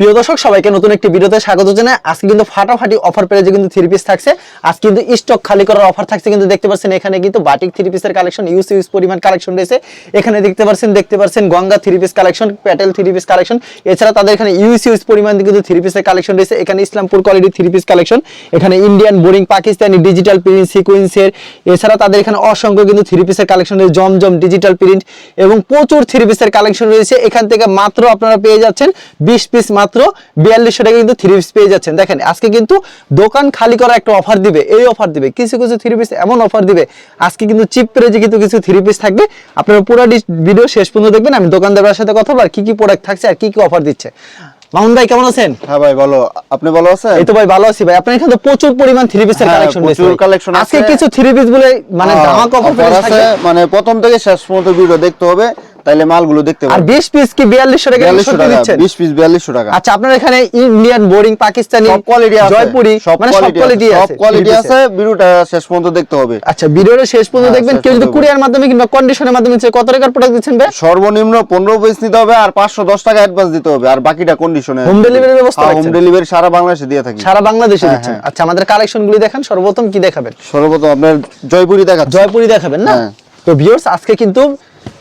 প্রিয় দর্শক, সবাইকে নতুন একটি ভিডিওতে স্বাগত জানাই। আজকে কিন্তু ফাটাফাটি অফার পেয়ে কিন্তু থ্রি পিস থাকছে আজকে কিন্তু স্টক খালি করার অফার থাকছে কিন্তু দেখতে পাচ্ছেন, এখানে কিন্তু বাটিক থ্রি পিসের কালেকশন ইউজ ইউজ পরিমাণ কালেকশন রয়েছে। এখানে দেখতে পাচ্ছেন দেখতে পাচ্ছেন Ganga three piece collection Patel three piece collection এছাড়া তাদের এখানে ইউজ ইউজ পরিমাণ কিন্তু থ্রি পিসের কালেকশন রয়েছে। এখানে Islampur quality three piece collection এখানে Indian boring Pakistani digital print সিকোয়েন্সের এছাড়া তাদের এখানে অসংখ্য কিন্তু থ্রি পিসের কালেকশন রয়েছে, জমজম ডিজিটাল প্রিন্ট এবং প্রচুর থ্রি পিসের কালেকশন রয়েছে। এখান থেকে মাত্র আপনারা পেয়ে যাচ্ছেন বিশ পিস মাত্র বিয়াল্লিশশো টাকা কিন্তু থ্রি পিস পেয়ে যাচ্ছেন। দেখেন আজকে কিন্তু দোকান খালি করা একটা অফার দিবে এই অফার দিবে। কিছু কিছু থ্রি পিস এমন অফার দিবে আজকে কিন্তু চিপ প্রেজে কিন্তু কিছু থ্রি পিস থাকবে। আপনারা পুরো ভিডিও শেষ পর্যন্ত দেখবেন আমি দোকানদারের সাথে কথা বলব আর কি কি প্রোডাক্ট থাকছে আর কি কি অফার দিচ্ছে। মামুন ভাই কেমন আছেন? হ্যাঁ ভাই বলো আপনি ভালো আছেন? এই তো ভাই ভালো আছি ভাই। আপনার এখানে প্রচুর পরিমাণ থ্রি পিসের কালেকশন প্রচুর collection আজকে কিছু থ্রি পিস বলে মানে হ্যাঁ, ধামাকা অফার আছে। মানে প্রথম থেকে শেষ পর্যন্ত ভিডিও দেখতে হবে। তাইলে মালগুলো দেখতে পাবেন আর পাবেন বিশ পিস কি বিয়াল্লিশশো টাকা বিয়াল্লিশশো সত্যি টাকা দিচ্ছেন? বিশ পিস বিয়াল্লিশশো টাকা। আচ্ছা আপনার এখানে ইন্ডিয়ান বোরিং পাকিস্তানি সব কোয়ালিটি আছে জয়পুরি সব মানে সব কোয়ালিটি সব কোয়ালিটি আছে ভিডিওটা শেষ পর্যন্ত দেখতে হবে। আচ্ছা ভিডিওর শেষ পর্যন্ত হ্যাঁ, দেখবেন কেউ যদি কুরিয়ার মাধ্যমে কিংবা কন্ডিশনের মাধ্যমে নিচ্ছে কত টাকার প্রোডাক্ট দিচ্ছেন ভাই? সর্বনিম্ন পনেরো পিস নিতে হবে আর পাঁচশো দশ টাকা অ্যাডভান্স দিতে হবে আর বাকিটা কন্ডিশনে Home delivery ব্যবস্থা আছে হোম ডেলিভারি সারা বাংলাদেশে দিয়ে থাকি। সারা বাংলাদেশে হ্যাঁ, দিচ্ছেন। হ্যাঁ। আচ্ছা আমাদের কালেকশন গুলি দেখান সর্বপ্রথম কি দেখাবেন? সর্বপ্রথম আপনার জয়পুরি দেখাচ্ছে। জয়পুরি দেখাবেন না। তো ভিউয়ার্স আজকে কিন্তু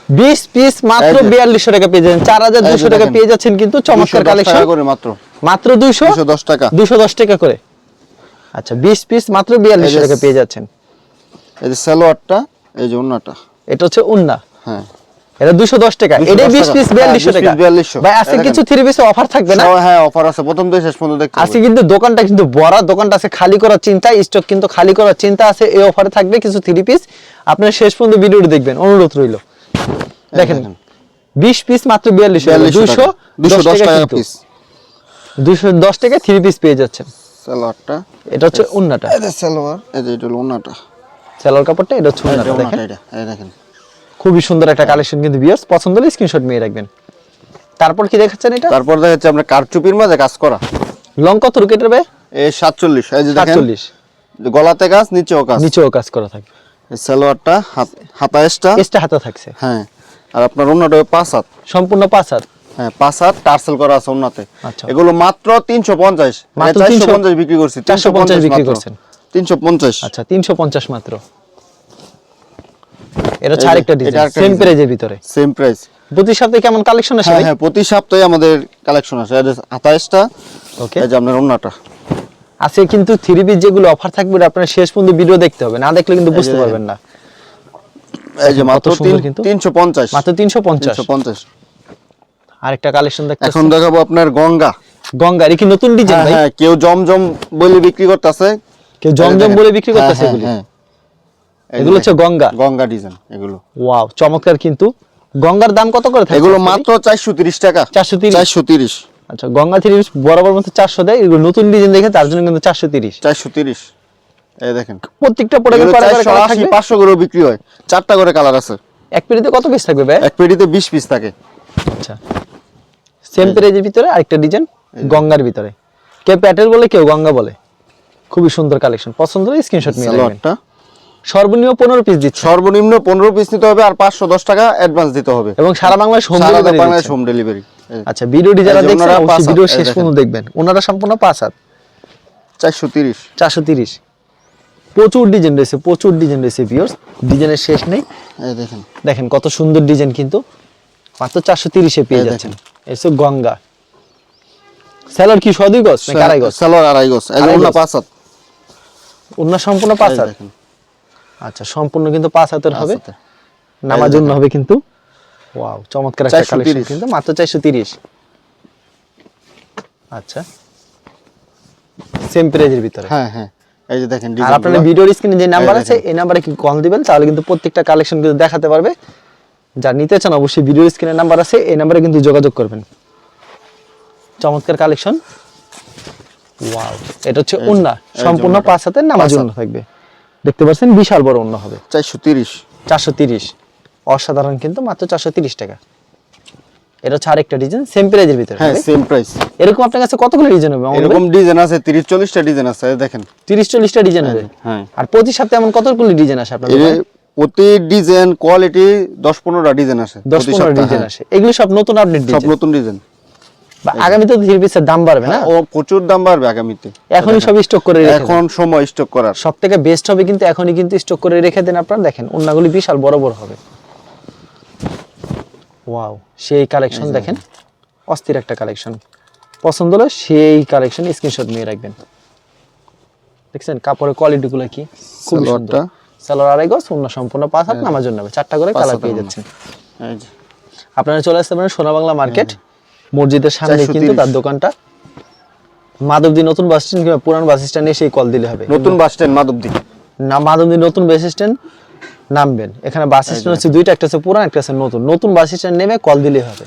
বিশ পিস মাত্র এই যে। বিয়াল্লিশশো টাকা পেয়ে যাচ্ছেন। চার হাজার এই যে দুশো টাকা পেয়ে যাচ্ছেন কিন্তু চমৎকার কালেকশন করে মাত্র। মাত্র দুইশো? দুশো দশ টাকা। দুশো দশ টাকা করে। আচ্ছা বিশ পিস মাত্র বিয়াল্লিশশো এই যে- টাকা পেয়ে যাচ্ছেন। এই যে সালোয়ারটা এই যে এটা হচ্ছে উন্না। হ্যাঁ। এটা দুশো দশ টাকা। 210 এটাই বিশ টাকা। পিস হ্যাঁ, বিয়াল্লিশশো 20 টাকা। 4200 ভাই আজকে কিছু থ্রি পিসে অফার থাকবে না? হ্যাঁ অফার আছে। প্রথম থেকে শেষ পর্যন্ত দেখতে আজকে কিন্তু দোকানটা কিন্তু বড়। দোকানটা আছে খালি করার চিন্তা স্টক কিন্তু খালি করার চিন্তা আছে। এই অফারে থাকবে কিছু থ্রি পিস আপনারা শেষ পর্যন্ত ভিডিওটি দেখবেন। অনুরোধ রইল। দেখেন। দেখেন। বিশ পিস মাত্র টাকা। পিস দুইশো দশ টাকা থ্রি পিস পেয়ে যাচ্ছেন। সালোয়ারটা। এটা হচ্ছে উন্নাটা। এই যে সালোয়ার এই যে এটা হলো ওন্নাটা সেলোয়ার কাপড়টা এটা হচ্ছে উন্নাটা দেখেন। এই দেখেন। খুবই সুন্দর একটা কালেকশন কিন্তু বিয়ার্স পছন্দ হলে স্ক্রিনশট নিয়ে রাখবেন। তারপর কি দেখাচ্ছেন এটা? তারপর দেখাচ্ছে আপনার কারচুপির মাঝে কাজ করা। লং কত রুকেট হবে এই সাতচল্লিশ এই যে দেখেন। গলাতে কাজ নিচেও কাজ। নিচেও কাজ করা থাকে। সালোয়ারটা হাত হাতা এসটা এক্সট্রা হাতে থাকছে। হ্যাঁ আর আপনার পাঁচ হাত। সম্পূর্ণ পাঁচ হাত? হ্যাঁ পাঁচ হাত টার্সেল করা আছে ওন্নাতে আচ্ছা। এগুলো মাত্র তিনশো পঞ্চাশ। চারশো পঞ্চাশ বিক্রি করছি। 450 বিক্রি করছেন। তিনশো পঞ্চাশ। আচ্ছা তিনশো পঞ্চাশ মাত্র। এটা হচ্ছে আরেকটা ডিজাইন সেম প্রাইজের ভিতরে। সেম প্রাইস প্রতি সপ্তাহে কেমন কালেকশন আসে হ্যাঁ হ্যাঁ প্রতি সপ্তাহে আমাদের কালেকশন আছে এই ওকে এই যে আপনার ওন্নাটা আজকে কিন্তু থ্রি পিস যেগুলো অফার থাকবে আপনার শেষ পর্যন্ত ভিডিও দেখতে হবে। না দেখলে কিন্তু বুঝতে পারবেন না। এই যে মাত্র সুন্দর কিন্তু। তিনশো পঞ্চাশ। মাত্র তিনশো পঞ্চাশ। তিনশো পঞ্চাশ। আরেকটা কালেকশন দেখতে এখন দেখাবো আপনার গঙ্গা। গঙ্গা কি নতুন ডিজাইন হ্যাঁ ভাই? হ্যাঁ কেউ জমজম বলে বিক্রি করতেছে। কেউ জমজম বলে বিক্রি করতেছে এগুলি? হ্যাঁ এগুলো হচ্ছে গঙ্গা। গঙ্গা ডিজাইন এগুলো। ওয়াও চমৎকার কিন্তু। গঙ্গার দাম কত করে থাকে এগুলো মাত্র চারশো তিরিশ টাকা। 430 চারশো তিরিশ। আচ্ছা গঙ্গা থ্রি বরাবর মতো চারশো দেয় এগুলো নতুন ডিজাইন দেখে তার জন্য কিন্তু চারশো তিরিশ। চারশো তিরিশ। এই দেখেন। প্রত্যেকটা করে পাঁচশো করে বিক্রি হয়। চারটা করে কালার আছে। এক পেটিতে কত পিস থাকবে ভাই? এক পেটিতে বিশ পিস থাকে। আচ্ছা। সেম প্রাইজের ভিতরে আরেকটা ডিজাইন গঙ্গার ভিতরে। কেউ প্যাটেল বলে কেউ গঙ্গা বলে। খুবই সুন্দর কালেকশন পছন্দ হলে স্ক্রিনশট নিয়ে সালোয়ারটা সর্বনিম্ন পনেরো পিস দিচ্ছে। সর্বনিম্ন পনেরো পিস নিতে হবে আর পাঁচশো দশ টাকা অ্যাডভান্স দিতে হবে। এবং সারা Bangladesh home delivery Bangladesh home delivery আচ্ছা ভিডিওটি যারা দেখছেন অবশ্যই ভিডিও শেষ পর্যন্ত দেখবেন। ওনারা সম্পূর্ণ পাঁচ হাত। চারশো তিরিশ। চারশো তিরিশ। প্রচুর ডিজাইন রয়েছে প্রচুর ডিজাইন রয়েছে ভিউর্স ডিজাইনের শেষ নেই। দেখেন। দেখেন কত সুন্দর ডিজাইন কিন্তু। মাত্র চারশো তিরিশে পেয়ে যাচ্ছেন। এসে গঙ্গা। স্যালার কি সদুই গছ নাকি আড়াই গছ সালোয়ার আড়াই আড়াই ওন্না পাঁচ হাত। অন্য সম্পূর্ণ পাঁচ হাত? আচ্ছা সম্পূর্ণ কিন্তু পাঁচ হাতের হবে। নামার জন্য হবে কিন্তু। ওয়াও চমৎকার একটা কালেকশন কিন্তু মাত্র চারশো তিরিশ। আচ্ছা। সেম প্রাইজের ভিতরে। হ্যাঁ হ্যাঁ। এই যে দেখেন আর। ভিডিওর স্ক্রিনে যে নাম্বার আছে এই নাম্বারে কি কল দিবেন? তাহলে কিন্তু প্রত্যেকটা কালেকশন কিন্তু দেখাতে পারবে। যা নিতে চান অবশ্যই ভিডিওর স্ক্রিনে নাম্বার আছে এই নাম্বারে কিন্তু যোগাযোগ করবেন। চমৎকার কালেকশন ওয়াও এটা হচ্ছে উন্না সম্পূর্ণ পাঁচ হাতের নামাজ উন্না থাকবে। দেখতে পাচ্ছেন বিশাল বড় উন্না হবে। চারশো তিরিশ। চারশো তিরিশ। অসাধারণ কিন্তু মাত্র চারশো তিরিশ টাকা। এটা হচ্ছে আরেকটা ডিজাইন সেম প্রাইজের ভিতরে হ্যাঁ সেম প্রাইস এরকম আপনার কাছে কতগুলো ডিজাইন হবে? এরকম ডিজাইন আছে তিরিশ চল্লিশটা ডিজাইন আছে দেখেন। তিরিশ চল্লিশটা ডিজাইন হবে? হ্যাঁ আর প্রতি সপ্তাহে এমন কতগুলো ডিজাইন আসে আপনার এর প্রতি ডিজাইন কোয়ালিটি দশ পনেরোটা ডিজাইন আছে দশ প্রতি পনেরো সপ্তাহে, ডিজাইন হ্যাঁ। আসে। এগুলো সব নতুন আপডেট ডিজাইন সব নতুন ডিজাইন বা আগামীতে থ্রি পিসের দাম বাড়বে না? ও প্রচুর দাম বাড়বে আগামীতে। এখনই সব স্টক করে রেখে এখন সময় স্টক করার। সব থেকে বেস্ট হবে কিন্তু এখনই কিন্তু স্টক করে রেখে দেন আপনারা। দেখেন ওন্নাগুলি বিশাল বড় বড় হবে। ওয়াও সেই কালেকশন দেখেন। অস্থির একটা কালেকশন পছন্দ হলো সেই কালেকশন স্ক্রিনশট নিয়ে রাখবেন। দেখছেন কাপড়ের কোয়ালিটিগুলো কি? খুব সুন্দর। সালোয়ার আড়াই গজ অন্য সম্পূর্ণ পাঁচ হাত নামার জন্য চারটা করে কালার পেয়ে। যাচ্ছেন। এই যে। আপনারা চলে আসতে পারেন সোনা বাংলা মার্কেট মসজিদের সামনে কিন্তু তার দোকানটা। মাধবদী নতুন বাস স্ট্যান্ড কিংবা পুরান বাস স্ট্যান্ডে সেই কল দিলে হবে। নতুন বাস স্ট্যান্ড মাধবদী। না মাধবদী নতুন বাস স্ট্যান্ড নামবেন। এখানে বাস স্ট্যান্ড হচ্ছে দুইটা একটা হচ্ছে পুরান একটা হচ্ছে নতুন। নতুন বাস স্ট্যান্ড নেমে কল দিলেই হবে।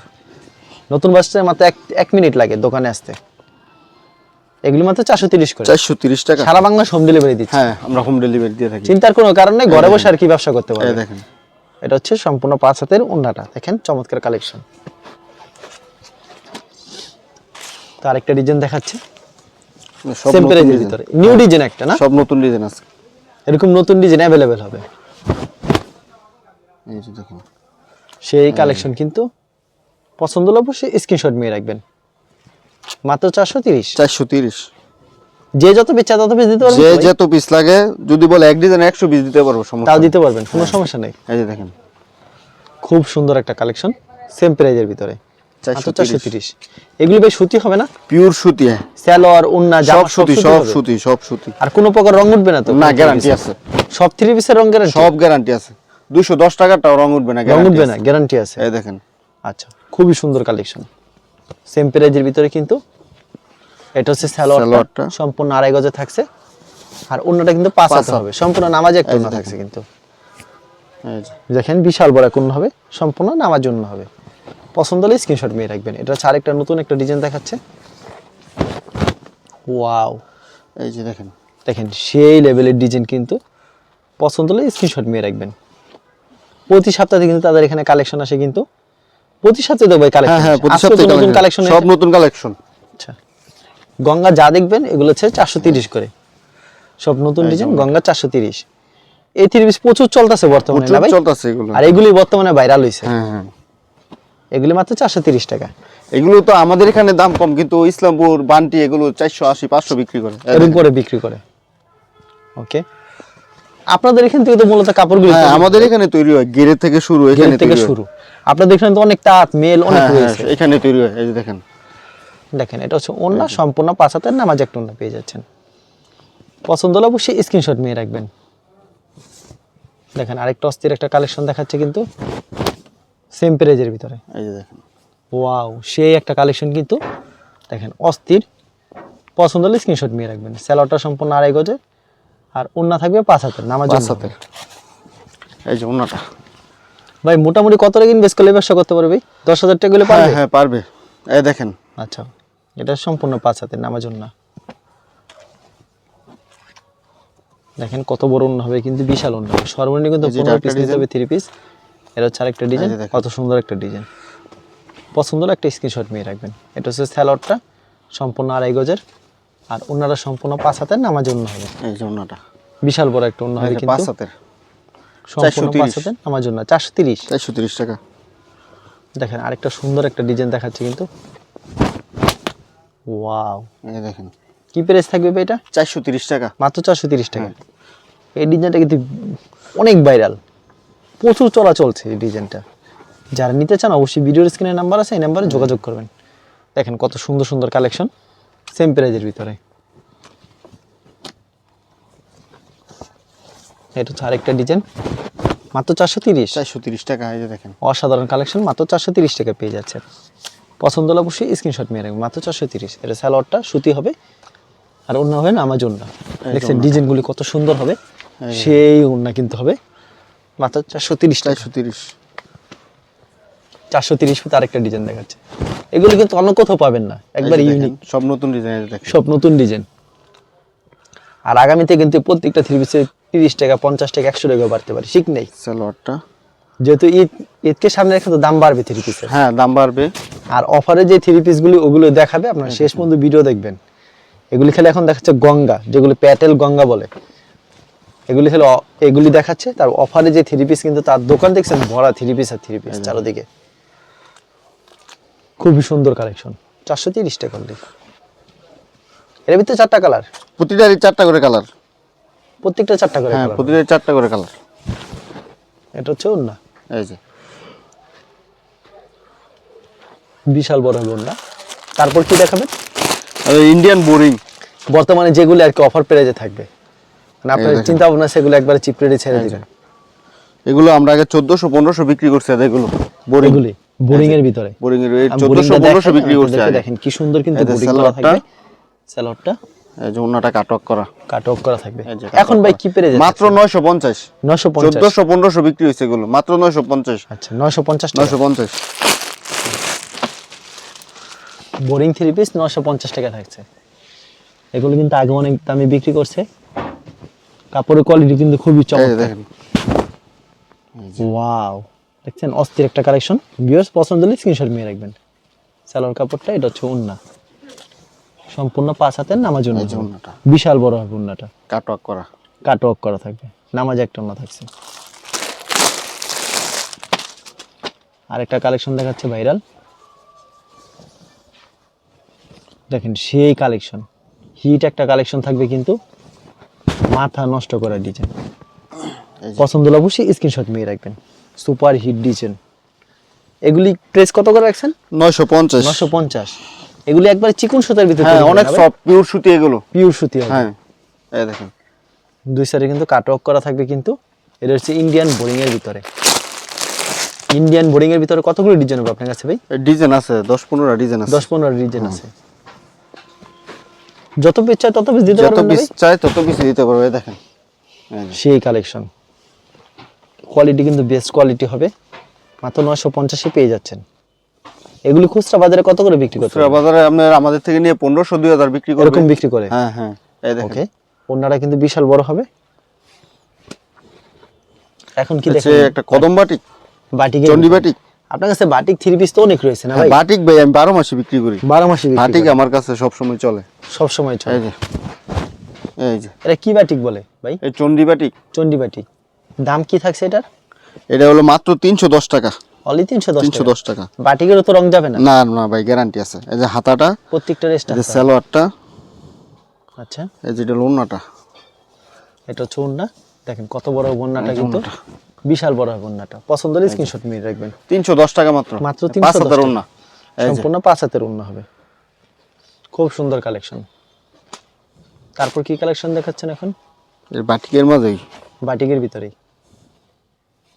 নতুন বাস স্ট্যান্ড মাত্র এক এক মিনিট লাগে দোকানে আসতে। এগুলি মাত্র চারশো তিরিশ করে। চারশো তিরিশ টাকা। সারা বাংলা হোম ডেলিভারি দিচ্ছে। হ্যাঁ আমরা হোম ডেলিভারি দিয়ে থাকি। চিন্তার কোনো কারণ নেই ঘরে বসে আর কি ব্যবসা করতে পারবে। দেখেন। এটা হচ্ছে সম্পূর্ণ পাঁচ হাতের ওন্নাটা। দেখেন চমৎকার কালেকশন তো আরেকটা ডিজাইন দেখাচ্ছে। সেম প্রাইজের ভিতরে। নিউ ডিজাইন একটা না? সব নতুন ডিজাইন আছে। এরকম নতুন ডিজাইন অ্যাভেলেবেল হবে। এই যে দেখেন। সেই কালেকশন কিন্তু পছন্দ হলে অবশ্যই স্ক্রিনশট নিয়ে রাখবেন। মাত্র চারশো তিরিশ। চারশো তিরিশ। যে যত পিস তত পিস দিতে যে পারবেন সবাই? যত পিস লাগে যদি বলে এক ডিজাইন একশো পিস দিতে পারব সমস্যা তাও দিতে পারবেন কোনো সমস্যা নেই। এই যে দেখেন। খুব সুন্দর একটা কালেকশন সেম প্রাইজের ভিতরে। চারশো 430 তিরিশ। এগুলি ভাই সুতি হবে না? পিওর সুতি হ্যাঁ। স্যালোয়ার উন্না সব সুতি সব সুতি সব সুতি। আর কোনো প্রকার রং উঠবে না তো? না গ্যারান্টি আছে। সব থ্রি পিসের রং গ্যারান্টি সব গ্যারান্টি আছে। দুশো দশ টাকাটাও রং উঠবে না রং উঠবে না গ্যারান্টি আছে। এই দেখেন। আচ্ছা খুবই সুন্দর কালেকশন সেম প্রাইজের ভিতরে কিন্তু এটা হচ্ছে। সম্পূর্ণ আড়াই গজে থাকছে। আর অন্যটা কিন্তু পাঁচ হাতে হবে। সম্পূর্ণ নামাজ একটা। থাকছে কিন্তু। দেখেন বিশাল বড় কোন হবে। সম্পূর্ণ নামাজ জন্য হবে। পছন্দ হলে স্ক্রিনশট নিয়ে রাখবেন। এটা হচ্ছে আরেকটা নতুন একটা ডিজাইন দেখাচ্ছে। ওয়াও এই যে দেখেন। দেখেন সেই লেভেলের ডিজাইন কিন্তু পছন্দ হলে স্ক্রিনশট নিয়ে রাখবেন। প্রতি সপ্তাহে কিন্তু তাদের এখানে কালেকশন আসে কিন্তু। প্রতি সপ্তাহে তো ভাই কালেকশন হ্যাঁ প্রতি সপ্তাহে নতুন কালেকশন সব নতুন কালেকশন আচ্ছা। গঙ্গা যা দেখবেন এগুলো হচ্ছে চারশো তিরিশ করে। সব নতুন ডিজাইন গঙ্গা চারশো তিরিশ। এই থ্রি পিস প্রচুর চলতেছে বর্তমানে না ভাই? চলতেছে এগুলো। আর এগুলি বর্তমানে ভাইরাল হয়েছে হ্যাঁ হ্যাঁ। এগুলি মাত্র চারশো তিরিশ টাকা। এগুলো তো আমাদের এখানে দাম কম কিন্তু ইসলামপুর বান্টি এগুলো চারশো আশি পাঁচশো বিক্রি করে। এরকম করে বিক্রি করে। ওকে। আপনাদের এখান থেকে তো মূলত কাপড়গুলি হ্যাঁ আমাদের এখানে তৈরি হয় গেরে থেকে শুরু এখানে থেকে শুরু। আপনাদের এখানে তো অনেক তাঁত মেল অনেক হ্যাঁ, হ্যাঁ, রয়েছে। এখানে তৈরি হয় এই যে দেখেন। দেখেন এটা হচ্ছে অন্য সম্পূর্ণ পাঁচ হাতের নামাজ একটা অন্য পেয়ে যাচ্ছেন। পছন্দ হলে অবশ্যই স্ক্রিনশট নিয়ে রাখবেন। দেখেন আরেকটা অস্থির একটা কালেকশন দেখাচ্ছে কিন্তু। সেম প্রাইজের ভিতরে। এই যে দেখেন। ওয়াও সেই একটা কালেকশন কিন্তু দেখেন অস্থির। পছন্দ হলে স্ক্রিনশট নিয়ে রাখবেন। স্যালোয়ারটা সম্পূর্ণ আড়াই গজে আর অন্য থাকবে পাঁচ হাতের নামাজ পাঁচ হাতের। এই যে ওনাটা ভাই মোটামুটি কত টাকা ইনভেস্ট করলে ব্যবসা করতে পারবে দশ হাজার টাকা গুলো হ্যাঁ পারবে? হ্যাঁ পারবে। এই দেখেন। আচ্ছা এটা সম্পূর্ণ পাঁচ হাতের নামাজ না দেখেন কত বড় অন্য হবে কিন্তু বিশাল অন্য হবে সর্বনিম্ন কিন্তু পনেরো পিস নিতে। হবে থ্রি পিস এটা হচ্ছে আরেকটা ডিজাইন কত সুন্দর একটা ডিজাইন পছন্দ হলে একটা স্ক্রিনশট নিয়ে রাখবেন। এটা হচ্ছে স্যালোয়ারটা সম্পূর্ণ আড়াই গজের। আর ওনারা সম্পূর্ণ পাঁচ হাতের নামাজ অন্য হবে। এই যে ওনাটা বিশাল বড় একটা অন্য হবে পাঁচ কিন্তু। হাতের। সম্পূর্ণ পাঁচ হাতের নামাজ অন্য চারশো তিরিশ। চারশো তিরিশ টাকা। দেখেন আরেকটা সুন্দর একটা ডিজাইন দেখাচ্ছে কিন্তু। ওয়াও। এই দেখেন। কি প্রাইস থাকবে এটা? চারশো তিরিশ টাকা। মাত্র চারশো তিরিশ টাকা। এই ডিজাইনটা কিন্তু অনেক ভাইরাল প্রচুর চলা চলছে এই ডিজাইনটা। যারা নিতে চান অবশ্যই ভিডিওর স্ক্রিনের নাম্বার আছে এই নাম্বারে যোগাযোগ করবেন। দেখেন কত সুন্দর সুন্দর কালেকশন সেম প্রাইজের ভিতরে। এটা হচ্ছে আরেকটা ডিজাইন মাত্র চারশো তিরিশ। চারশো তিরিশ টাকা এই যে দেখেন। অসাধারণ কালেকশন মাত্র চারশো তিরিশ টাকা পেয়ে যাচ্ছে। পছন্দ হলে অবশ্যই স্ক্রিনশট নিয়ে রাখবেন মাত্র চারশো তিরিশ। এটা স্যালোয়ারটা সুতি হবে আর অন্য হবে না আমার জন্য দেখছেন ডিজাইনগুলি কত সুন্দর হবে সেই ওড়না কিন্তু হবে। মাত্র চারশো তিরিশ চারশো তিরিশ। চারশো তিরিশ ফুট আরেকটা ডিজাইন দেখাচ্ছে। এগুলি কিন্তু অন্য কোথাও পাবেন না। একবার ইউনিক সব নতুন ডিজাইন সব নতুন ডিজাইন আর আগামীতে কিন্তু প্রত্যেকটা থ্রি পিসে তিরিশ টাকা পঞ্চাশ টাকা একশো টাকা বাড়তে পারে। ঠিক নেই। সালোয়ারটা যেহেতু ঈদ ঈদকে সামনে রেখে তো দাম বাড়বে থ্রি পিসের হ্যাঁ দাম বাড়বে। আর অফারে যে থ্রি পিসগুলি ওগুলো দেখাবে আপনারা শেষ পর্যন্ত ভিডিও দেখবেন। এগুলি খেলে এখন দেখাচ্ছে গঙ্গা যেগুলো প্যাটেল গঙ্গা বলে। এগুলি হলো এগুলি দেখাচ্ছে তার অফারে যে থ্রি পিস কিন্তু তার দোকান দেখছেন ভরা থ্রি পিস আর থ্রি পিস চারোদিকে। খুবই সুন্দর কালেকশন চারশো তিরিশ টাকা। এর ভিতরে চারটা কালার প্রতিটারই চারটা করে কালার প্রত্যেকটা চারটা করে হ্যাঁ প্রতিটারই চারটা করে কালার এটা হচ্ছে ওন্না এই যে। বিশাল বড় হবে ওন্না তারপর কি দেখাবেন? ইন্ডিয়ান বোরিং বর্তমানে যেগুলো আর কি অফার প্রাইজে থাকবে। মানে আপনার চিন্তা ভাবনা সেগুলো একবারে চিপ রেটে ছেড়ে দিবেন। এগুলো আমরা আগে চোদ্দশো পনেরোশো বিক্রি করছি এগুলো বোরিং এগুলি বোরিং এর ভিতরে। বোরিং এর আমি চোদ্দশো boring টা পনেরোশো দেখাই, বিক্রি করছি দেখেন কি সুন্দর কিন্তু বোরিং করা থাকবে। স্যালোডটা এই যে অন্যটা কাটক করা। কাট অফ করা থাকবে। এখন ভাই কি পেরে মাত্র নয়শো পঞ্চাশ। নশো পঞ্চাশ। চোদ্দশো পনেরোশো বিক্রি হয়েছে এগুলো। মাত্র নয়শো পঞ্চাশ। আচ্ছা নশো পঞ্চাশ নয়শো পঞ্চাশ। বোরিং থ্রি পিস নশো পঞ্চাশ টাকা থাকছে। এগুলো কিন্তু আগে অনেক দামে বিক্রি করছে। কাপড়ের কোয়ালিটি কিন্তু খুবই চমৎকার। দেখেন। ওয়াও দেখছেন? অস্থির একটা কালেকশন ভিউয়ার্স পছন্দ হলে স্ক্রিনশট নিয়ে রাখবেন। সালোয়ার কাপড়টা এটা হচ্ছে উন্না সম্পূর্ণ পাঁচ হাতের নামাজ এই উন্না অন্যটা বিশাল বড় হবে উন্নাটা কাটক করা। কাট ওয়ার্ক করা থাকবে। নামাজ একটা উন্না থাকছে। আরেকটা কালেকশন দেখাচ্ছে ভাইরাল। দেখেন সেই কালেকশন হিট একটা কালেকশন থাকবে কিন্তু। মাথা নষ্ট করা ডিজাইন পছন্দ হলে অবশ্যই স্ক্রিনশট নিয়ে রাখবেন। সুপার হিট ডিজাইন এগুলি প্রেস কত করে রাখছেন? নয়শো পঞ্চাশ। নশো পঞ্চাশ। এগুলি একবার চিকন সুতার ভিতরে হ্যাঁ অনেক সফট পিওর সুতি এগুলো। পিওর সুতি হ্যাঁ এই দেখেন। দুই সাইডে কিন্তু কাট ওয়ার্ক করা থাকবে কিন্তু। এটা হচ্ছে ইন্ডিয়ান বোরিং এর ভিতরে। ইন্ডিয়ান বোরিং এর ভিতরে কতগুলো ডিজাইন হবে আপনার কাছে ভাই? ডিজাইন আছে দশ পনেরো ডিজাইন আছে। দশ পনেরো ডিজাইন আছে। যত পিস চাই তত পিস দিতে যত পারবেন না পিস চাই তত পিস দিতে পারবে দেখেন। সেই কালেকশন কোয়ালিটি কিন্তু বেস্ট কোয়ালিটি হবে। মাত্র নয়শো পঞ্চাশে পেয়ে যাচ্ছেন। এগুলি খুচরা বাজারে কত করে বিক্রি করতে খুচরা বাজারে আপনার আমাদের থেকে নিয়ে পনেরোশো দুই হাজার বিক্রি করবে। এরকম বিক্রি করে? হ্যাঁ হ্যাঁ এই দেখেন। ওকে ওনারা কিন্তু বিশাল বড় হবে। এখন কি দেখেন? একটা কদম বাটিক বাটিক চন্ডি বাটিক আপনার কাছে বাটিক থ্রি পিস তো অনেক রয়েছে না হ্যাঁ, ভাই? বাটিক ভাই আমি বারো মাসে বিক্রি করি। বারো মাসে বাটিক আমার কাছে সব সময় চলে। সব সময় চলে? এই যে এই যে। এটা কি বাটিক বলে ভাই? এই চন্ডি বাটিক। চন্ডি বাটিক। দাম কি থাকছে এটার? এটা হলো মাত্র তিনশো দশ টাকা। অনলি তিনশো দশ তিনশো দশ টাকা। বাটিকেরও তো রং যাবে না? না না ভাই গ্যারান্টি আছে। এই যে হাতাটা প্রত্যেকটা রেস্ট যে সালোয়ারটা আচ্ছা। এই যে এটা লোনাটা। এটা হচ্ছে দেখেন কত বড় বন্যাটা কিন্তু। বিশাল বড় হবে বন্যাটা পছন্দ হলে স্ক্রিনশট নিয়ে রাখবেন। তিনশো দশ টাকা মাত্র। মাত্র পাঁচ 310 হাজার টাকা। ওনা সম্পূর্ণ পাঁচ হাতের অন্য হবে। খুব সুন্দর কালেকশন তারপর কি কালেকশন দেখাচ্ছেন এখন? এর বাটিকের মাঝেই। বাটিকের ভিতরেই।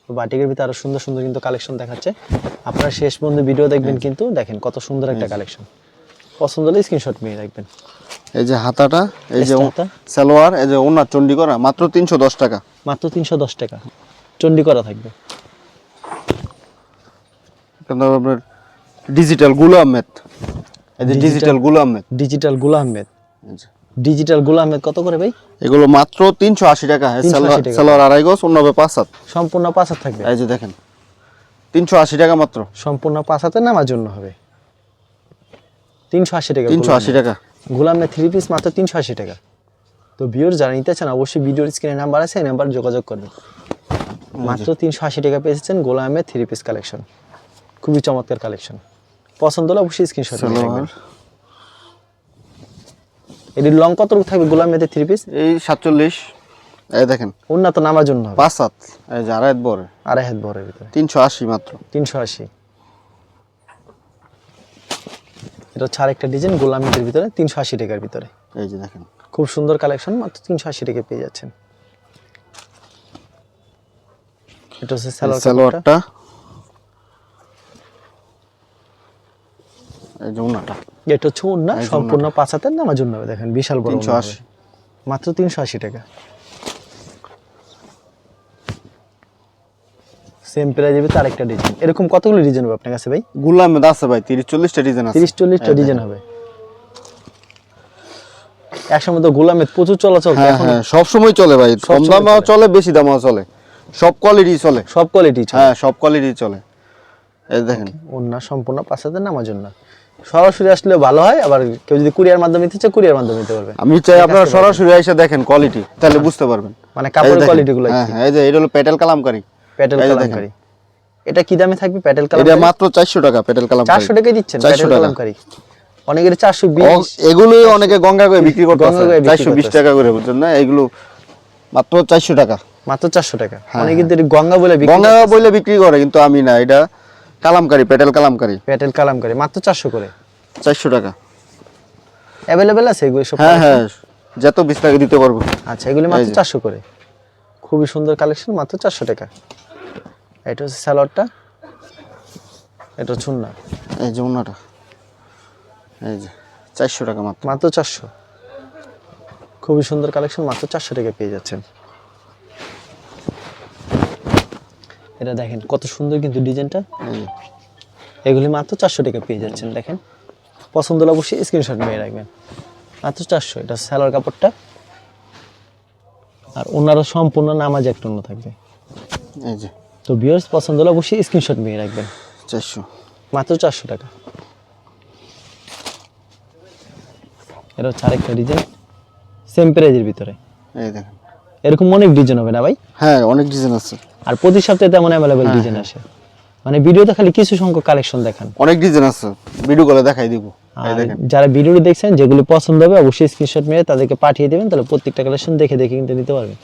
বাটিকের ভিতরে আরও সুন্দর সুন্দর কিন্তু কালেকশন দেখাচ্ছে। আপনারা শেষ পর্যন্ত ভিডিও দেখবেন কিন্তু দেখেন কত সুন্দর একটা কালেকশন পছন্দ হলে স্ক্রিনশট নিয়ে রাখবেন। এই যে হাতাটা এই যে। সালোয়ার এই যে ওনার চন্ডি করা মাত্র তিনশো দশ টাকা। মাত্র তিনশো দশ টাকা। চন্ডি করা থাকবে আপনার ডিজিটালগুলো আহমেদ এই যে ডিজিটালগুলো আহমেদ ডিজিটালগুলা আহমেদ ডিজিটালগুলা আহমেদ কত করে ভাই? এগুলো মাত্র তিনশো আশি টাকা এই 380 সালোয়ার আড়াই গজ অন্য পাঁচ হাত। সম্পূর্ণ পাঁচ হাত থাকবে। এই যে দেখেন তিনশো আশি টাকা মাত্র। সম্পূর্ণ পাঁচ হাতে নামার জন্য হবে। তিনশো আশি টাকা তিনশো আশি টাকা। গোলামের থ্রি পিস মাত্র তিনশো আশি টাকা। তো ভিউর যারা নিতে চান অবশ্যই ভিডিওর স্ক্রিনে নাম্বার আছে এই নাম্বার যোগাযোগ করবেন। মাত্র তিনশো আশি টাকা পেয়েছেন গোলামের থ্রি পিস কালেকশন খুবই চমৎকার কালেকশন পছন্দ হলে অবশ্যই স্ক্রিনশট এটির লং কত থাকবে গোলামের থ্রি পিস এই সাতচল্লিশ। এই দেখেন। উন্নত নামার জন্য পাঁচ হাত এই যে আড়াই বড়। আড়াই হাত বড়ের ভিতরে। তিনশো আশি মাত্র। তিনশো আশি। এটা হচ্ছে আরেকটা ডিজাইন ভিতরে তিনশো আশি টাকার ভিতরে। এই যে দেখেন। খুব সুন্দর কালেকশন মাত্র তিনশো আশি টাকা পেয়ে যাচ্ছেন। এটা হচ্ছে সালোয়ার সালোয়ারটা এই যে ওনাটা। এটা হচ্ছে যে সম্পূর্ণ পাঁচ হাতের দেখেন বিশাল বড় তিনশো ওড়না আশি। হবে। মাত্র তিনশো আশি টাকা। সেম প্রাইজের ভিতরে আরেকটা ডিজাইন এরকম কতগুলো ডিজাইন হবে আপনার কাছে ভাই? গুলাম আছে ভাই তিরিশ চল্লিশটা ডিজাইন আছে। তিরিশ চল্লিশটা ডিজাইন হবে। একসময় তো গোলামের প্রচুর চলাচল হ্যাঁ এখন হ্যাঁ সব সময় চলে ভাই। কম দামেও চলে। চলে বেশি দামেও চলে। সব কোয়ালিটি চলে। সব কোয়ালিটি হ্যাঁ সব কোয়ালিটি চলে। এই দেখেন। ওড়না সম্পূর্ণ পাঁচ হাতের নামার জন্য? সরাসরি আসলে ভালো হয় আবার কেউ যদি কুরিয়ার মাধ্যমে নিতে চায় কুরিয়ার মাধ্যমে নিতে পারবে। আমি চাই আপনারা সরাসরি এসে দেখেন কোয়ালিটি তাহলে বুঝতে পারবেন। মানে কাপড়ের কোয়ালিটি গুলো হ্যাঁ হ্যাঁ এই যে এটা হলো পেটেল কালামকারি। প্যাটেল। কালামকারি। এটা কি দামে থাকবে প্যাটেল এটা মাত্র চারশো টাকা পেটেল কালামকারি। চারশো টাকায় দিচ্ছেন 400 প্যাটেল। কালামকারি। অনেকের চারশো বিশ। ও- এগুলোই অনেকে গঙ্গা করে বিক্রি করতে গঙ্গা করে বিক্রি চারশো বিশ করতেছে। টাকা করে বুঝছেন না? এগুলো মাত্র চারশো টাকা। মাত্র চারশো টাকা। অনেকে কিন্তু গঙ্গা বলে গঙ্গা বলে বিক্রি করে কিন্তু আমি না এটা কালামকারি পেটেল কালামকারি। পেটেল কালাম করে মাত্র চারশো করে। চারশো টাকা। অ্যাভেলেবেল আছে এগুলো সব হ্যাঁ হ্যাঁ যত বিশ টাকা দিতে পারব। আচ্ছা এগুলি মাত্র চারশো করে। খুবই সুন্দর কালেকশন মাত্র চারশো টাকা। এটা হচ্ছে স্যালাডটা এটা ছুন্না এই যে এই যে চারশো টাকা মাত্র। মাত্র চারশো। খুবই সুন্দর কালেকশন মাত্র চারশো টাকা পেয়ে যাচ্ছেন। এটা দেখেন কত সুন্দর কিন্তু ডিজাইনটা। এগুলি মাত্র চারশো টাকা পেয়ে যাচ্ছেন দেখেন। পছন্দ হলে অবশ্যই স্ক্রিনশট নিয়ে রাখবেন। মাত্র চারশো এটা স্যালোয়ার কাপড়টা। আর ওনারও সম্পূর্ণ নামাজ একটা অন্য থাকবে। তো ভিউয়ার্স পছন্দ হলে অবশ্যই স্ক্রিনশট নিয়ে রাখবেন। চারশো। মাত্র চারশো টাকা। এটা হচ্ছে আরেকটা ডিজাইন সেম প্রাইজের ভিতরে। এই দেখেন। এরকম অনেক ডিজাইন হবে না ভাই? হ্যাঁ অনেক ডিজাইন আছে। আর প্রতি সপ্তাহে তেমন অ্যাভেলেবেল ডিজাইন আসে। মানে ভিডিওতে খালি কিছু সংখ্যক কালেকশন দেখান। অনেক ডিজাইন আছে। ভিডিও কলে দেখাই দিব। যারা ভিডিওটি দেখছেন যেগুলো পছন্দ হবে অবশ্যই স্ক্রিনশট মেরে তাদেরকে পাঠিয়ে দেবেন তাহলে প্রত্যেকটা কালেকশন দেখে দেখে কিন্তু নিতে পারবেন।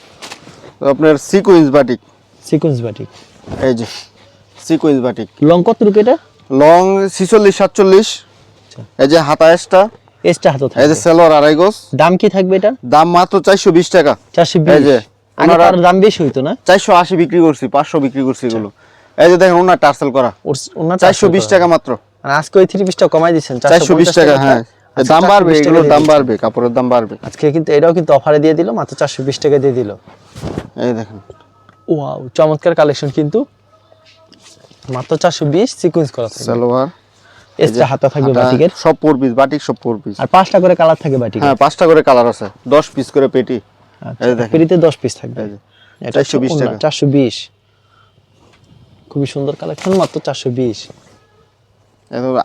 তো আপনার সিকুয়েন্স বাটিক সিকোয়েন্স বাটিক এই যে সিকুয়েন্স বাটিক লং কত রুপি এটা? লং ছিচল্লিশ সাতচল্লিশ। আচ্ছা। এই যে হাতা এসটা এক্সট্রা হাতও এই যে সেলোয়ার আড়াই গোস দাম কি থাকবে এটা দাম মাত্র চারশো বিশ টাকা। চারশো এই যে, আগে তার দাম বেশি হইতো না? চারশো আশি বিক্রি করছি পাঁচশো বিক্রি করছি এগুলো। এই যে দেখেন টার্সেল করা। ওর- ওনার চারশো বিশ টাকা মাত্র। আর আজকে ওই পিসটা কমাই চারশো বিশ টাকা হ্যাঁ। আচ্ছা, দাম বাড়বে 420 এগুলোর দাম বাড়বে কাপড়ের দাম বাড়বে। আজকে কিন্তু এটাও কিন্তু অফারে দিয়ে দিল মাত্র চারশো বিশ টাকা দিয়ে দিল। এই দেখেন। ওয়াও চমৎকার কালেকশন কিন্তু। মাত্র চারশো বিশ সিকুয়েন্স করা থাকবে। সালোয়ার। এক্সট্রা হাতা থাকবে বাটিকের সব ফোর পিস বাটিক সব ফোর পিস আর পাঁচটা করে কালার থাকে বাটিকের হ্যাঁ পাঁচটা করে কালার আছে। দশ পিস করে পেটি। পেরিতে দশ পিস থাকবে। এটা চারশো বিশ খুবই সুন্দর কালেকশন মাত্র চারশো বিশ।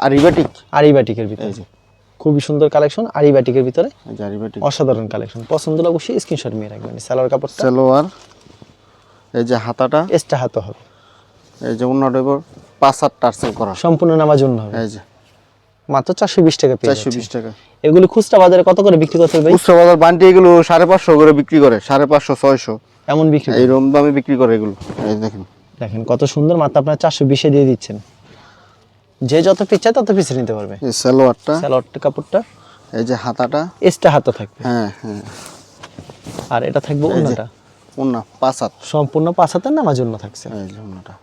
আরিবাটিক। আড়ি বাটিকের ভিতরে খুবই সুন্দর কালেকশন আড়ি বাটিকের ভিতরে আরিবাটিক। অসাধারণ কালেকশন পছন্দ হলে অবশ্যই স্ক্রিনশট নিয়ে রাখবেন। সালোয়ার কাপড়টা। সালোয়ার এই যে হাতাটা। এক্সট্রা হাতে হবে। এই যে এবার পাঁচ হাত টার্সেল করা। সম্পূর্ণ নামার জন্য হবে। এই যে। মাত্র চারশো বিশ টাকা পেয়ে চারশো বিশ টাকা। এগুলো খুচরা বাজারে কত করে বিক্রি করতে হবে খুচরা বাজার বান্টি এগুলো সাড়ে পাঁচশো করে বিক্রি করে সাড়ে পাঁচশো ছয়শো। এমন বিক্রি করে। এইরকম দামে বিক্রি করে এগুলো। এই দেখেন। দেখেন কত সুন্দর মাত্র আপনার চারশো বিশে দিয়ে দিচ্ছেন। যে যত পিস চায় তত পিসে নিতে পারবে। এই সালোয়ারটা। স্যালোয়ার কাপড়টা। এই যে হাতাটা। এক্সট্রা হাতে থাকবে। হ্যাঁ হ্যাঁ। আর এটা থাকবে এই অন্যটা ওন্না পাঁচ হাত। সম্পূর্ণ পাঁচ হাতের নামার জন্য থাকছে। এই যে ওন্নাটা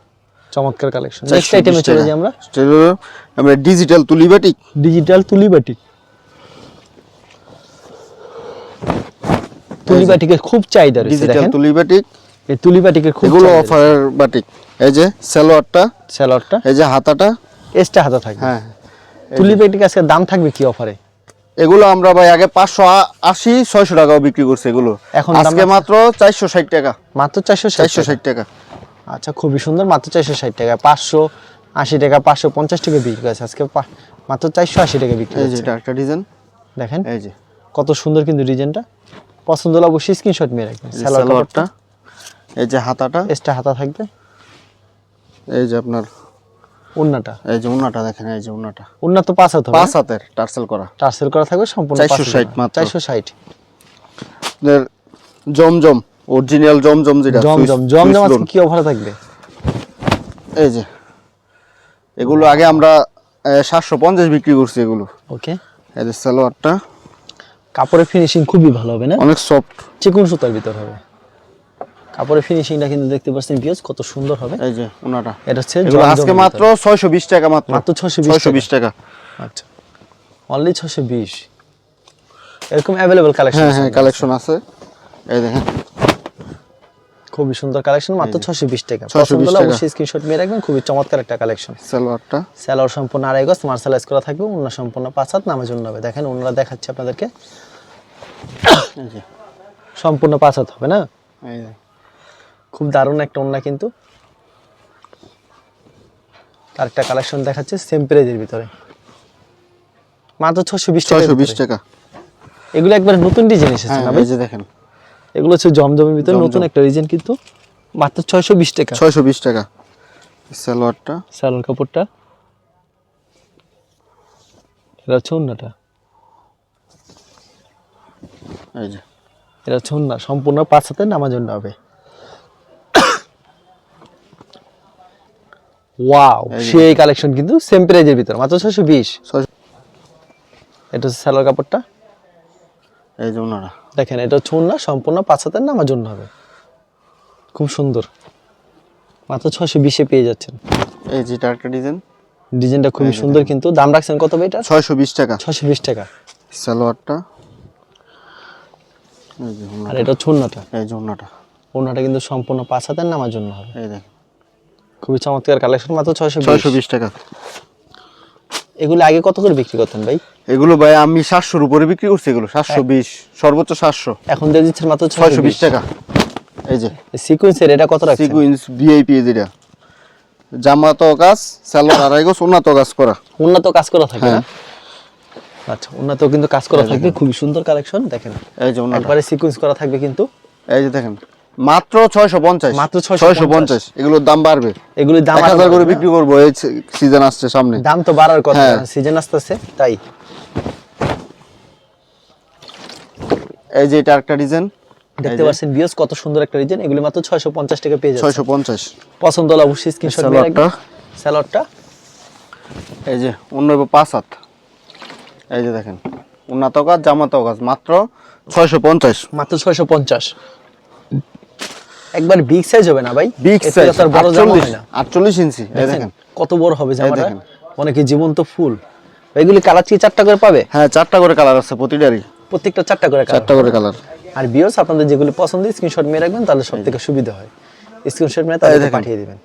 চমৎকার কালেকশন নেক্সট আইটেমে চলে যাই আমরা। আমরা ডিজিটাল তুলি বাটিক ডিজিটাল তুলি বাটিক তুলি বাটিকের খুব চাহিদা রয়েছে ডিজিটাল দেখেন। তুলি বাটিক এই তুলি বাটিকের খুব এগুলো অফারের বাটিক এই যে সালোয়ারটা স্যালোয়ারটা এই যে হাতাটা। এক্সট্রা হাতে থাকবে। হ্যাঁ। তুলি বাটিক আজকে দাম থাকবে কি অফারে এগুলো আমরা ভাই আগে পাঁচশো আশি ছয়শো টাকাও বিক্রি করছি এগুলো। এখন আজকে মাত্র চারশো ষাট টাকা। মাত্র চারশো চারশো ষাট টাকা। আচ্ছা খুবই সুন্দর। মাত্র চারশো ষাট টাকা। পাঁচশো আশি টাকা পাঁচশো পঞ্চাশ টাকা বিক্রি আছে আজকে মাত্র চারশো আশি টাকা বিক্রি হচ্ছে এটা একটা ডিজাইন। দেখেন। এই যে। কত সুন্দর কিন্তু ডিজাইনটা। পছন্দ হলে অবশ্যই স্ক্রিনশট মেরে রাখবেন। সালোয়ারটা। এই যে হাতাটা। এক্সট্রা হাতা থাকবে। এই যে আপনার উন্নাটা এই যে উন্নাটা দেখেন এই যে উন্নাটা উন্না তো পাঁচ হাত পাঁচ হাতের টার্সেল করা। টার্সেল করা থাকবে সম্পূর্ণ 460 মাত্র। চারশো ষাট। জমজম। অরিজিনাল জমজম যেটা জম সুইস- জম জম জম আজকে কি অফারে থাকবে? এই যে এগুলো আগে আমরা সাতশো পঞ্চাশ বিক্রি করছি এগুলো। ওকে এই যে সালোয়ারটা। কাপড়ের ফিনিশিং খুবই ভালো হবে না? অনেক সফট চিকুন সুতার ভিতর হবে। কাপড়ের ফিনিশিংটা কিন্তু দেখতে পাচ্ছেন বিয়স কত সুন্দর হবে। এই যে ওনাটা। এটা হচ্ছে এগুলো আজকে মাত্র ছয়শো বিশ টাকা মাত্র। মাত্র 620 ছয়শো বিশ টাকা। আচ্ছা। অনলি ছশো বিশ। এরকম অ্যাভেলেবল কালেকশন হ্যাঁ হ্যাঁ কালেকশন আছে। এই দেখেন। খুবই সুন্দর কালেকশন মাত্র ছশো বিশ টাকা। 620 পছন্দ হলে অবশ্যই স্ক্রিনশট মেরে রাখবেন খুবই চমৎকার একটা কালেকশন সালোয়ারটা? স্যালোয়ার সম্পূর্ণ আড়াই গজ মার্শালাইজ করা থাকবে অন্য সম্পূর্ণ পাঁচ হাত নামের জন্য হবে। দেখেন অন্যরা দেখাচ্ছে আপনাদেরকে। এই যে। সম্পূর্ণ পাঁচ হাত হবে না? খুব দারুণ একটা ওন্না কিন্তু। আরেকটা কালেকশন দেখাচ্ছে সেম প্রাইজের ভিতরে। মাত্র ছশো বিশ টাকা ছয়শো বিশ টাকা। এগুলো একবার নতুন ডিজাইন এসেছে হ্যাঁ না ভাই? এই যে দেখেন। এগুলো হচ্ছে জমজমের ভিতরে নতুন একটা ডিজাইন কিন্তু মাত্র ছয়শো বিশ টাকা। ছয়শো বিশ টাকা। সালোয়ারটা। সালোয়ার কাপড়টা। এটা হচ্ছে অন্যটা এই যে। এটা হচ্ছে অন্য সম্পূর্ণ পাঁচ হাতের নামার জন্য হবে। ওয়াও সেই কালেকশন কিন্তু সেম প্রাইজের ভিতর। মাত্র ছশো বিশ। এটা হচ্ছে সালোয়ার কাপড়টা। এই যে ওনারা। দেখেন এটা হচ্ছে অন্য সম্পূর্ণ পাঁচ হাতের নামার জন্য হবে। খুব সুন্দর। মাত্র ছশো বিশে পেয়ে যাচ্ছেন। এই যে এটা একটা ডিজাইন। ডিজাইনটা খুবই সুন্দর কিন্তু। দাম রাখছেন কত এটা? ছয়শো বিশ টাকা। ছশো বিশ টাকা। সালোয়ারটা। আর এটা অন্যটা এই যে ওনাটা কিন্তু সম্পূর্ণ পাঁচ হাতের নামার জন্য হবে। এই দেখেন। খুবই চমৎকার কালেকশন মাত্র ছয়শো ছয়শো বিশ টাকা। এগুলো আগে কত করে বিক্রি করতেন ভাই? এগুলো ভাই আমি সাতশোর উপরে বিক্রি করছি এগুলো সাতশো বিশ সর্বোচ্চ সাতশো। এখন দিয়ে দিচ্ছেন মাত্র ছয়শো বিশ টাকা। এই যে। সিকুয়েন্সের এটা কত রাখছেন? সিকুইন্স ভিআইপি যেটা। জামা তো কাজ সালোয়ার আড়াই গোছ উন্নত কাজ করা। উন্নত কাজ করা থাকে হ্যাঁ। না আচ্ছা উন্নত কিন্তু কাজ করা থাকবে খুবই সুন্দর কালেকশন দেখেন। এই যে একবারে সিকুয়েন্স করা থাকবে কিন্তু। এই যে দেখেন। মাত্র ছয়শো পঞ্চাশ। মাত্র 650 ছয়শো পঞ্চাশ। এগুলোর দাম বাড়বে। এগুলির দাম এক আরও হাজার করে বিক্রি করব এই সিজন আসছে সামনে। দাম তো বাড়ার কথা। হ্যাঁ। সিজন আসতেছে তাই। এই যে এটা একটা ডিজাইন দেখতে পাচ্ছেন বিয়স কত সুন্দর একটা রিজন এগুলি মাত্র ছয়শো পঞ্চাশ টাকা পেয়ে যাচ্ছে। ছয়শো পঞ্চাশ। পছন্দ হলে অবশ্যই স্ক্রিনশট সালোয়ারটা? রাখবেন। স্যালাডটা এই যে অন্য পাঁচ হাত। এই যে দেখেন উন্নত কাজ জামাতো কাজ মাত্র ছয়শো পঞ্চাশ। মাত্র ছয়শো পঞ্চাশ। একবার বিগ সাইজ হবে না ভাই? বিগ সাইজ আর বড় জামা হয় না। আটচল্লিশ ইঞ্চি এই দেখেন কত বড় হবে জামাটা। দেখেন। অনেকে জীবন্ত ফুল। এগুলি কালার কি চারটা করে পাবে? হ্যাঁ চারটা করে কালার আছে প্রতিটারই। প্রত্যেকটা চারটা করে কালার চারটা করে কালার আর বিয়স আপনাদের যেগুলি পছন্দ স্ক্রিনশট মেরে রাখবেন তাহলে সব থেকে সুবিধা হয়। স্ক্রিনশট মেরে তাহলে। পাঠিয়ে দিবেন।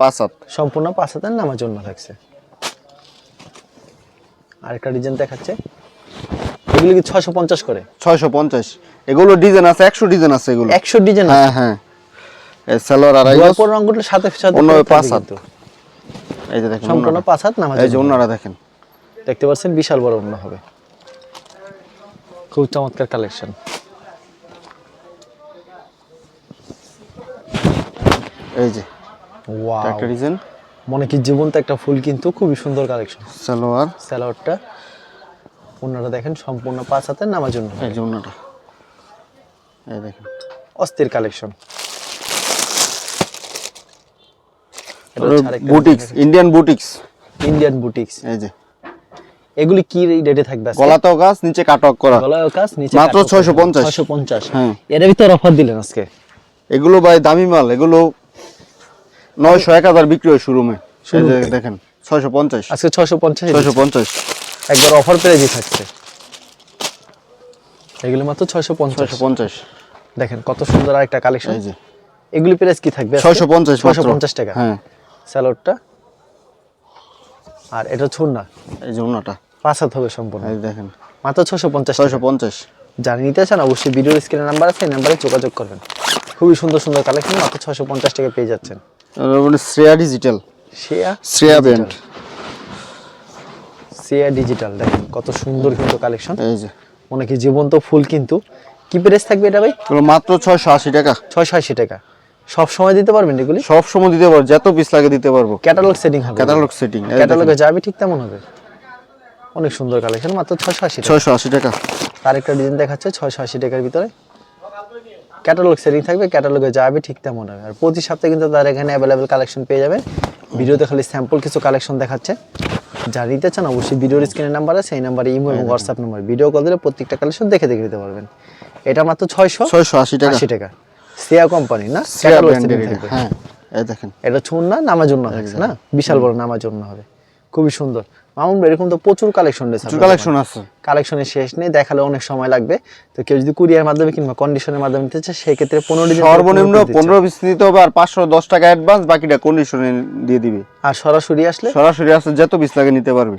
পাঁচ হাত। সম্পূর্ণ পাঁচ হাজার নামার জন্য থাকছে। আরেকটা ডিজাইন দেখাচ্ছে। এগুলি কি ছয়শো পঞ্চাশ করে? ছয়শো পঞ্চাশ। এগুলো ডিজাইন আছে একশো ডিজাইন আছে এগুলো। একশো ডিজাইন হ্যাঁ হ্যাঁ। আড়াই গজ রঙগুলো সাথে সাথে অন্য পাঁচ হাত। এই যে দেখেন সম্পূর্ণ পাঁচ হাত নামাজ এই যে দেখেন। দেখতে পাচ্ছেন বিশাল বড় অন্য হবে। খুব চমৎকার কালেকশন। এই যে ওয়াও। একটা ডিজাইন। মনে কি জীবন্ত একটা ফুল কিন্তু খুবই সুন্দর কালেকশন। সালোয়ার। স্যালাডটা ওনারা দেখেন সম্পূর্ণ পাঁচ হাতের নামার জন্য। এই যে ওনাটা এই দেখেন। অস্থির collection. Boutiques Indian boutiques Indian boutiques এই যে। এগুলি কি রেটে থাকবে গলাতেও গাছ নিচে কাটক করা। গলায়ও কাজ নিচে মাত্র 650 ছয়শো পঞ্চাশ। হ্যাঁ। এর ভিতর অফার দিলেন আজকে? এগুলো ভাই দামি মাল এগুলো নয়শো এক হাজার বিক্রি হয় শোরুমে। যে দেখেন ছয়শো পঞ্চাশ। আজকে ছয়শো পঞ্চাশ। ছয়শো পঞ্চাশ। একবার অফার প্রাইজই থাকছে। এগুলো মাত্র ছয়শো পঞ্চাশ। ছয়শো পঞ্চাশ। দেখেন কত সুন্দর আরেকটা কালেকশন এই যে। এগুলি প্রাইস কি থাকবে ছয়শো পঞ্চাশ ছয়শো পঞ্চাশ টাকা। হ্যাঁ। স্যালাডটা। আর এটা ছুন না এই যে ওনাটা পাঁচ হাত হবে সম্পূর্ণ। এই দেখেন। মাত্র ছশো পঞ্চাশ ছয়শো পঞ্চাশ। জানি নিতে চান অবশ্যই ভিডিওর স্ক্রিনের নাম্বার আছে এই নাম্বারে যোগাযোগ করবেন। খুবই সুন্দর সুন্দর কালেকশন মাত্র ছশো পঞ্চাশ টাকা পেয়ে যাচ্ছেন। Shreya digital Shreya Shreya band Shreya digital দেখেন কত সুন্দর কিন্তু কালেকশন এই যে। অনেকে জীবন্ত ফুল কিন্তু। কি প্রাইস থাকবে এটা ভাই? মাত্র ছয়শো আশি টাকা। ছয়শো আশি টাকা। সব সময় দিতে পারবেন এগুলি? সব সময় দিতে পারব যত পিস লাগে দিতে পারব। ক্যাটালগ সেটিং হবে। ক্যাটালগ সেটিং ক্যাটালগে যাবে ঠিক তেমন হবে। অনেক সুন্দর কালেকশন মাত্র ছয়শো আশি টাকা। ছয়শো আশি টাকা। আরেকটা ডিজাইন দেখাচ্ছে ছয়শো আশি টাকার ভিতরে। ক্যাটালগ সেটিং থাকবে ক্যাটালগে যাবে ঠিক তেমন হবে। আর প্রতি সপ্তাহে কিন্তু তার এখানে অ্যাভেলেবেল কালেকশন পেয়ে যাবেন। ভিডিওতে খালি স্যাম্পল কিছু কালেকশন দেখাচ্ছে। যা নিতে চান অবশ্যই ভিডিওর স্ক্রিনের নাম্বার আছে সেই নাম্বারে ইমো এবং হোয়াটসঅ্যাপ নাম্বার ভিডিও কল দিলে প্রত্যেকটা কালেকশন দেখে দেখে দিতে পারবেন। এটা মাত্র ছয়শো ছয়শো আশি টাকা। আশি টাকা। সিয়া কোম্পানি না? ব্র্যান্ডের এটা। হ্যাঁ এই দেখেন। এটা ছুন না? নামার জন্য থাকছে না? বিশাল বড় নামার জন্য হবে। খুবই সুন্দর। মামুন এরকম তো প্রচুর কালেকশন রয়েছে প্রচুর কালেকশন আছে। কালেকশনের শেষ নেই দেখালে অনেক সময় লাগবে। তো কেউ যদি কুরিয়ার মাধ্যমে কিংবা কন্ডিশনের মাধ্যমে নিতে চায় সেক্ষেত্রে পনেরো দিন সর্বনিম্ন পনেরো পিস নিতে হবে আর পাঁচশো দশ টাকা অ্যাডভান্স বাকিটা কন্ডিশনে দিয়ে দিবে। আর সরাসরি আসলে? সরাসরি আসলে যত পিস লাগে নিতে পারবে।